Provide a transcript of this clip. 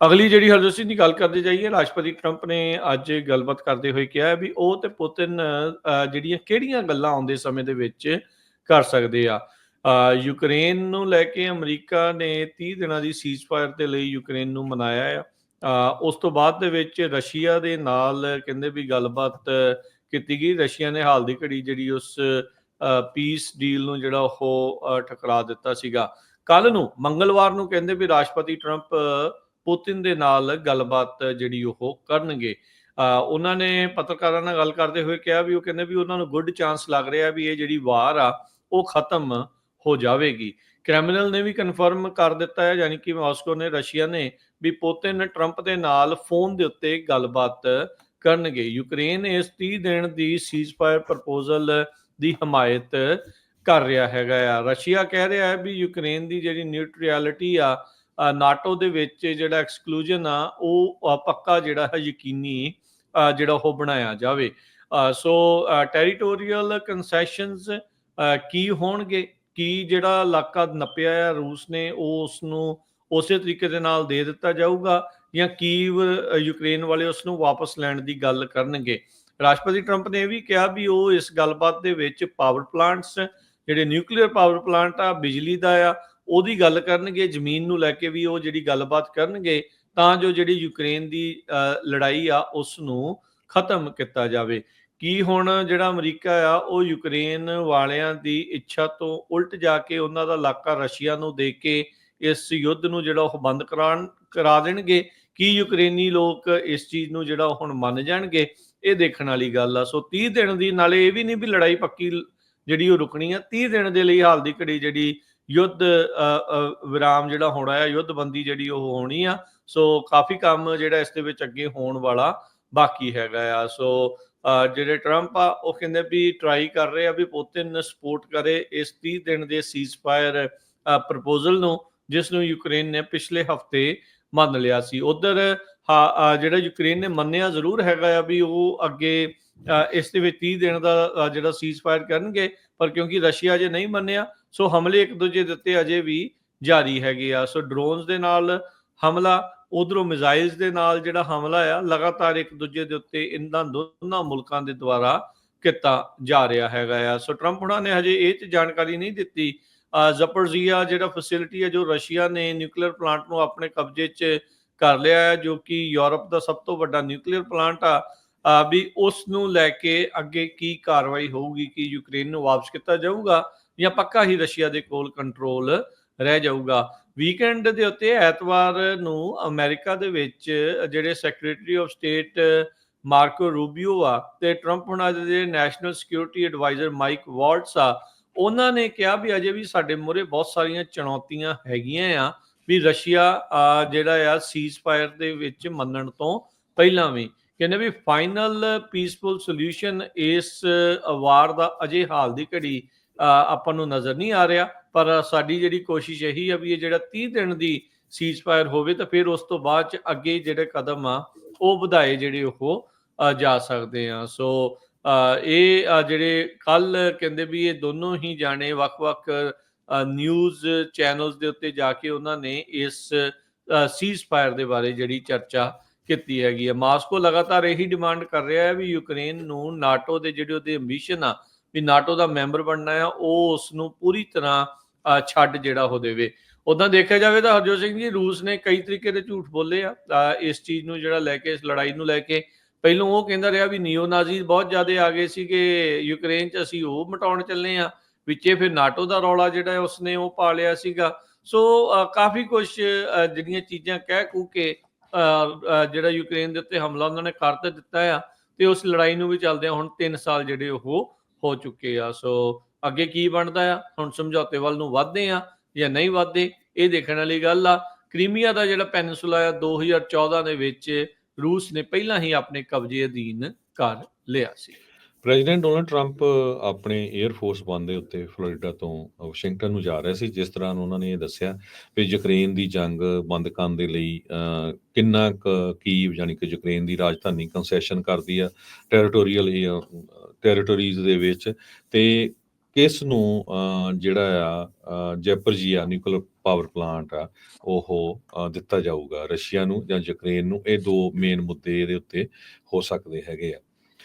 ਅਗਲੀ ਜਿਹੜੀ ਹਰਜੋਤ ਸਿੰਘ ਦੀ ਗੱਲ ਕਰਦੇ ਜਾਈਏ ਰਾਸ਼ਟਰਪਤੀ ਟਰੰਪ ਨੇ ਅੱਜ ਗੱਲਬਾਤ ਕਰਦੇ ਹੋਏ ਕਿਹਾ ਵੀ ਉਹ ਤੇ ਪੁਤਿਨ ਅ, ਜਿਹੜੀਆਂ ਕਿਹੜੀਆਂ ਗੱਲਾਂ ਆਉਂਦੇ ਸਮੇਂ ਦੇ ਵਿੱਚ ਕਰ ਸਕਦੇ ਆ। ਯੂਕਰੇਨ ਨੂੰ ਲੈ ਕੇ ਅਮਰੀਕਾ ਨੇ 30 ਦਿਨਾਂ ਦੀ ਸੀਜ਼ਫਾਇਰ ਦੇ ਲਈ ਯੂਕਰੇਨ ਨੂੰ ਮਨਾਇਆ ਆ। ਉਸ ਤੋਂ ਬਾਅਦ ਦੇ ਵਿੱਚ ਰਸ਼ੀਆ ਦੇ ਨਾਲ ਕਹਿੰਦੇ ਵੀ ਗੱਲਬਾਤ ਕੀਤੀ ਗਈ। ਰਸ਼ੀਆ ਨੇ ਹਾਲ ਦੀ ਘੜੀ ਜਿਹੜੀ ਉਸ ਪੀਸ ਡੀਲ ਨੂੰ ਜਿਹੜਾ ਉਹ ਠਕਰਾ ਦਿੱਤਾ ਸੀਗਾ। ਕੱਲ ਨੂੰ ਮੰਗਲਵਾਰ ਨੂੰ ਕਹਿੰਦੇ ਵੀ ਰਾਸ਼ਟਰਪਤੀ ਟਰੰਪ ਪੁਤਿਨ ਦੇ ਨਾਲ ਗੱਲਬਾਤ ਜਿਹੜੀ ਉਹ ਕਰਨਗੇ। ਉਹਨਾਂ ਨੇ ਪੱਤਰਕਾਰਾਂ ਨਾਲ ਗੱਲ ਕਰਦੇ ਹੋਏ ਕਿਹਾ ਵੀ ਉਹ ਕਹਿੰਦੇ ਵੀ ਉਹਨਾਂ ਨੂੰ ਗੁੱਡ ਚਾਂਸ ਲੱਗ ਰਿਹਾ ਵੀ ਇਹ ਜਿਹੜੀ ਵਾਰ ਆ, ਉਹ ਖਤਮ ਹੋ ਜਾਵੇਗੀ। ਕ੍ਰੈਮਲਿਨ ਨੇ ਵੀ ਕਨਫਰਮ ਕਰ ਦਿੱਤਾ ਹੈ, ਯਾਨੀ ਕਿ ਮਾਸਕੋ ਨੇ ਰਸ਼ੀਆ ਨੇ ਵੀ ਪੁਤਿਨ ਟਰੰਪ ਦੇ ਨਾਲ ਫੋਨ ਦੇ ਉੱਤੇ ਗੱਲਬਾਤ ਕਰਨਗੇ। ਯੂਕਰੇਨ ਇਸ 30 ਦਿਨ ਦੀ ਸੀਜ਼ਫਾਇਰ ਪ੍ਰਪੋਜ਼ਲ ਦੀ ਹਮਾਇਤ ਕਰ ਰਿਹਾ ਹੈਗਾ ਆ। ਰਸ਼ੀਆ ਕਹਿ ਰਿਹਾ ਹੈ ਵੀ ਯੂਕਰੇਨ ਦੀ ਜਿਹੜੀ ਨਿਊਟਰੈਲਿਟੀ ਆ ਨਾਟੋ ਦੇ ਵਿੱਚ ਜਿਹੜਾ ਐਕਸਕਲੂਜਨ ਆ, ਉਹ ਪੱਕਾ ਜਿਹੜਾ ਹੈ ਯਕੀਨੀ ਜਿਹੜਾ ਉਹ ਬਣਾਇਆ ਜਾਵੇ। ਸੋ ਟੈਰੀਟੋਰੀਅਲ ਕੰਸੈਸ਼ਨਸ ਕੀ ਹੋਣਗੇ? ਕੀ ਜਿਹੜਾ ਇਲਾਕਾ ਨੱਪਿਆ ਆ ਰੂਸ ਨੇ, ਉਹ ਉਸ ਨੂੰ ਉਸੇ ਤਰੀਕੇ ਦੇ ਨਾਲ ਦੇ ਦਿੱਤਾ ਜਾਊਗਾ ਜਾਂ ਕੀਵ ਯੂਕਰੇਨ ਵਾਲੇ ਉਸ ਨੂੰ ਵਾਪਸ ਲੈਣ ਦੀ ਗੱਲ ਕਰਨਗੇ? ਰਾਸ਼ਟਰਪਤੀ ਟਰੰਪ ਨੇ ਇਹ ਵੀ ਕਿਹਾ ਵੀ ਉਹ ਇਸ ਗੱਲਬਾਤ ਦੇ ਵਿੱਚ ਪਾਵਰ ਪਲਾਂਟਸ ਜਿਹੜੇ ਨਿਊਕਲੀਅਰ ਪਾਵਰ ਪਲਾਂਟ ਆ, ਬਿਜਲੀ ਦਾ ਆ ਉਹਦੀ ਗੱਲ ਕਰਨਗੇ, ਜ਼ਮੀਨ ਨੂੰ ਲੈ ਕੇ ਵੀ ਉਹ ਜਿਹੜੀ ਗੱਲਬਾਤ ਕਰਨਗੇ, ਤਾਂ ਜੋ ਜਿਹੜੀ ਯੂਕਰੇਨ ਦੀ ਲੜਾਈ ਆ ਉਸ ਨੂੰ ਖਤਮ ਕੀਤਾ ਜਾਵੇ। ਕੀ ਹੁਣ ਜਿਹੜਾ ਅਮਰੀਕਾ ਆ, ਉਹ ਯੂਕਰੇਨ ਵਾਲਿਆਂ ਦੀ ਇੱਛਾ ਤੋਂ ਉਲਟ ਜਾ ਕੇ ਉਹਨਾਂ ਦਾ ਇਲਾਕਾ ਰਸ਼ੀਆ ਨੂੰ ਦੇ ਕੇ ਇਸ ਯੁੱਧ ਨੂੰ ਜਿਹੜਾ ਉਹ ਬੰਦ ਕਰਾਉਣ, ਕਰਾ ਦੇਣਗੇ? ਕੀ ਯੂਕਰੇਨੀ ਲੋਕ ਇਸ ਚੀਜ਼ ਨੂੰ ਜਿਹੜਾ ਉਹ ਹੁਣ ਮੰਨ ਜਾਣਗੇ? ਇਹ ਦੇਖਣ ਵਾਲੀ ਗੱਲ ਆ। ਸੋ 30 ਦਿਨ ਦੀ, ਨਾਲੇ ਇਹ ਵੀ ਨਹੀਂ ਵੀ ਲੜਾਈ ਪੱਕੀ ਜਿਹੜੀ ਉਹ ਰੁਕਣੀ ਆ 30 ਦਿਨ ਦੇ ਲਈ ਹਾਲ ਦੀ ਘੜੀ ਜਿਹੜੀ ਯੁੱਧ ਵਿਰਾਮ ਜਿਹੜਾ ਹੋਣਾ ਹੈ ਯੁੱਧਬੰਦੀ ਜਿਹੜੀ ਉਹ ਹੋਣੀ ਆ। ਸੋ ਕਾਫੀ ਕੰਮ ਜਿਹੜਾ ਇਸ ਦੇ ਵਿੱਚ ਅੱਗੇ ਹੋਣ ਵਾਲਾ ਬਾਕੀ ਹੈਗਾ ਆ। ਸੋ ਜਿਹੜੇ ਟਰੰਪ ਆ ਉਹ ਕਹਿੰਦੇ ਵੀ ਟਰਾਈ ਕਰ ਰਹੇ ਆ ਵੀ ਪੁਤਿਨ ਸਪੋਰਟ ਕਰੇ ਇਸ 30 ਦਿਨ ਦੇ ਸੀਜ਼ਫਾਇਰ ਪ੍ਰਪੋਜ਼ਲ ਨੂੰ ਜਿਸ ਨੂੰ ਯੂਕਰੇਨ ਨੇ ਪਿਛਲੇ ਹਫ਼ਤੇ ਮੰਨ ਲਿਆ ਸੀ। ਉਧਰ ਜਿਹੜਾ ਯੂਕਰੇਨ ਨੇ ਮੰਨਿਆ ਜ਼ਰੂਰ ਹੈਗਾ ਆ ਵੀ ਉਹ ਅੱਗੇ ਅ, ਇਸ ਦੇ ਵਿੱਚ 30 ਦਿਨ ਦਾ ਅ, ਜਿਹੜਾ ਸੀਜ਼ਫਾਇਰ ਕਰਨਗੇ ਪਰ ਕਿਉਂਕਿ ਰਸ਼ੀਆ ਅਜੇ ਨਹੀਂ ਮੰਨਿਆ, ਸੋ ਹਮਲੇ ਇੱਕ ਦੂਜੇ ਦੇ ਉੱਤੇ ਅਜੇ ਵੀ ਜਾਰੀ ਹੈਗੇ ਆ। ਸੋ ਡਰੋਨਸ ਦੇ ਨਾਲ ਹਮਲਾ, ਉਧਰੋਂ ਮਿਜ਼ਾਈਲਸ ਦੇ ਨਾਲ ਜਿਹੜਾ ਹਮਲਾ ਆ, ਲਗਾਤਾਰ ਇੱਕ ਦੂਜੇ ਦੇ ਉੱਤੇ ਇਹਨਾਂ ਦੋਨਾਂ ਮੁਲਕਾਂ ਦੇ ਦੁਆਰਾ ਕੀਤਾ ਜਾ ਰਿਹਾ ਹੈਗਾ ਆ। ਸੋ ਟਰੰਪ ਉਹਨਾਂ ਨੇ ਹਜੇ ਇਹ 'ਚ ਜਾਣਕਾਰੀ ਨਹੀਂ ਦਿੱਤੀ। ਜ਼ਪਰਜ਼ੀਆ ਜਿਹੜਾ ਫੈਸਿਲਿਟੀ ਹੈ ਜੋ ਰਸ਼ੀਆ ਨੇ ਨਿਊਕਲੀਅਰ ਪਲਾਂਟ ਨੂੰ ਆਪਣੇ ਕਬਜ਼ੇ 'ਚ ਕਰ ਲਿਆ ਹੈ ਜੋ ਕਿ ਯੂਰਪ ਦਾ ਸਭ ਤੋਂ ਵੱਡਾ ਨਿਊਕਲੀਅਰ ਪਲਾਂਟ ਆ ਵੀ ਉਸ ਨੂੰ ਲੈ ਕੇ ਅੱਗੇ ਕੀ ਕਾਰਵਾਈ ਹੋਊਗੀ, ਕਿ ਯੂਕਰੇਨ ਨੂੰ ਵਾਪਸ ਕੀਤਾ ਜਾਊਗਾ ਜਾਂ ਪੱਕਾ ਹੀ ਰਸ਼ੀਆ ਦੇ ਕੋਲ ਕੰਟਰੋਲ ਰਹਿ ਜਾਊਗਾ। ਵੀਕਐਂਡ ਦੇ ਉੱਤੇ ਐਤਵਾਰ ਨੂੰ ਅਮਰੀਕਾ ਦੇ ਵਿੱਚ ਜਿਹੜੇ secretary of state Marco Rubio ਆ ਤੇ ਟਰੰਪ ਹੁਣਾਂ ਦੇ national security adviser Mike Waltz ਆ, ਉਹਨਾਂ ਨੇ ਕਿਹਾ ਵੀ ਅਜੇ ਵੀ ਸਾਡੇ ਮੂਹਰੇ ਬਹੁਤ ਸਾਰੀਆਂ ਚੁਣੌਤੀਆਂ ਹੈਗੀਆਂ ਆ ਵੀ ਰਸ਼ੀਆ ਜਿਹੜਾ ਆ ਸੀਜ਼ਫਾਇਰ ਦੇ ਵਿੱਚ ਮੰਨਣ ਤੋਂ ਪਹਿਲਾਂ ਵੀ। ਕਹਿੰਦੇ ਵੀ ਫਾਈਨਲ ਪੀਸਫੁਲ ਸੋਲੂਸ਼ਨ ਇਸ ਵਾਰ ਦਾ ਅਜੇ ਹਾਲ ਦੀ ਘੜੀ ਆਪਾਂ ਨੂੰ ਨਜ਼ਰ ਨਹੀਂ ਆ ਰਿਹਾ, ਪਰ ਸਾਡੀ ਜਿਹੜੀ ਕੋਸ਼ਿਸ਼ ਇਹੀ ਆ ਵੀ ਇਹ ਜਿਹੜਾ 30 ਦਿਨ ਦੀ ਸੀਜ਼ਫਾਇਰ ਹੋਵੇ ਤਾਂ ਫਿਰ ਉਸ ਤੋਂ ਬਾਅਦ ਚ ਅੱਗੇ ਜਿਹੜੇ ਕਦਮ ਆ, ਉਹ ਵਧਾਏ ਜਿਹੜੇ ਉਹ ਜਾ ਸਕਦੇ ਆ। ਸੋ ਇਹ ਜਿਹੜੇ ਕੱਲ ਕਹਿੰਦੇ ਵੀ ਇਹ ਦੋਨੋਂ ਹੀ ਜਾਣੇ ਵੱਖ-ਵੱਖ ਨਿਊਜ਼ ਚੈਨਲਸ ਦੇ ਉੱਤੇ ਜਾ ਕੇ ਉਹਨਾਂ ਨੇ ਇਸ ਸੀਜ਼ਫਾਇਰ ਦੇ ਬਾਰੇ ਜਿਹੜੀ ਚਰਚਾ ਕੀਤੀ ਹੈਗੀ ਹੈ। ਮਾਸਕੋ ਲਗਾਤਾਰ ਇਹੀ ਡਿਮਾਂਡ ਕਰ ਰਿਹਾ ਹੈ ਵੀ ਯੂਕਰੇਨ ਨੂੰ ਨਾਟੋ ਦੇ ਜਿਹੜੇ ਉਹਦੇ ਐਂਬੀਸ਼ਨ ਆ ਵੀ ਨਾਟੋ ਦਾ ਮੈਂਬਰ ਬਣਨਾ ਆ ਉਹ ਉਸ ਨੂੰ ਪੂਰੀ ਤਰ੍ਹਾਂ ਛੱਡ ਜਿਹੜਾ ਉਹ ਦੇਵੇ। ਉਦਾਂ ਦੇਖਿਆ ਜਾਵੇ ਤਾਂ ਹਰਜੋਤ ਸਿੰਘ ਜੀ ਰੂਸ ਨੇ ਕਈ ਤਰੀਕੇ ਦੇ ਝੂਠ ਬੋਲੇ ਆ। ਇਸ ਚੀਜ਼ ਨੂੰ ਜਿਹੜਾ ਲੈ ਕੇ ਇਸ ਲੜਾਈ ਨੂੰ ਲੈ ਕੇ ਪਹਿਲੋਂ ਉਹ ਕਹਿੰਦਾ ਰਿਹਾ ਵੀ ਨਿਓ ਨਾਜ਼ੀ ਬਹੁਤ ਜ਼ਿਆਦਾ ਆ ਗਏ ਸੀਗੇ ਯੂਕਰੇਨ 'ਚ ਅਸੀਂ ਉਹ ਮਟਾਉਣ ਚੱਲੇ ਆ। ਵਿੱਚੇ ਫਿਰ ਨਾਟੋ ਦਾ ਰੌਲਾ ਜਿਹੜਾ ਉਸਨੇ ਉਹ ਪਾ ਲਿਆ ਸੀਗਾ। ਸੋ ਅ, ਕਾਫੀ ਕੁਝ ਜਿਹੜੀਆਂ ਚੀਜ਼ਾਂ ਕਹਿ ਕੂ ਕੇ ਜਿਹੜਾ ਯੂਕਰੇਨ ਦੇ ਉੱਤੇ ਹਮਲਾ ਉਹਨਾਂ ਨੇ ਕਰ ਤੇ ਦਿੱਤਾ ਆ ਤੇ ਉਸ ਲੜਾਈ ਨੂੰ ਵੀ ਚੱਲਦੇ ਹੁਣ 3 ਸਾਲ ਜਿਹੜੇ ਉਹ ਹੋ ਚੁੱਕੇ ਆ। ਸੋ ਅੱਗੇ ਕੀ ਬਣਦਾ ਆ, ਹੁਣ ਸਮਝੌਤੇ ਵੱਲ ਨੂੰ ਵਧਦੇ ਆ ਜਾਂ ਨਹੀਂ ਵਧਦੇ, ਇਹ ਦੇਖਣ ਵਾਲੀ ਗੱਲ ਆ। ਕ੍ਰੀਮੀਆ ਦਾ ਜਿਹੜਾ ਪੈਨਿਸੂਲਾ ਆ 2014 ਦੇ ਵਿੱਚ ਰੂਸ ਨੇ ਪਹਿਲਾਂ ਹੀ ਆਪਣੇ ਕਬਜ਼ੇ ਅਧੀਨ ਕਰ ਲਿਆ ਸੀ। ਪ੍ਰੈਜ਼ੀਡੈਂਟ ਡੋਨਲਡ ਟਰੰਪ ਆਪਣੇ 에ਅਰ ਫੋਰਸ ਵਨ ਦੇ ਉੱਤੇ ਫਲੋਰੀਡਾ ਤੋਂ ਵਾਸ਼ਿੰਗਟਨ ਨੂੰ ਜਾ ਰਿਹਾ ਸੀ, ਜਿਸ ਤਰ੍ਹਾਂ ਉਹਨਾਂ ਨੇ ਇਹ ਦੱਸਿਆ ਵੀ ਯੂਕਰੇਨ ਦੀ ਜੰਗ ਬੰਦ ਕਰਨ ਦੇ ਲਈ ਕਿੰਨਾ ਕੁ ਕੀਵ ਯਾਨੀ ਕਿ ਯੂਕਰੇਨ ਦੀ ਰਾਜਧਾਨੀ ਕੰਸੈਸ਼ਨ ਕਰਦੀ ਆ ਟੈਰੀਟੋਰੀਅਲ ਟੈਰੀਟੋਰੀਜ਼ ਦੇ ਵਿੱਚ ਤੇ ਕਿਸ ਨੂੰ ਜਿਹੜਾ ਆ ਜੈਪਰਜੀਆ ਨਿਊਕਲੀਅਰ ਪਾਵਰ ਪਲਾਂਟ ਆ, ਉਹ ਦਿੱਤਾ ਜਾਊਗਾ ਰਸ਼ੀਆ ਨੂੰ ਜਾਂ ਯੂਕਰੇਨ ਨੂੰ, ਇਹ ਦੋ ਮੇਨ ਮੁੱਦੇ ਇਹਦੇ ਉੱਤੇ ਹੋ ਸਕਦੇ ਹੈਗੇ ਆ।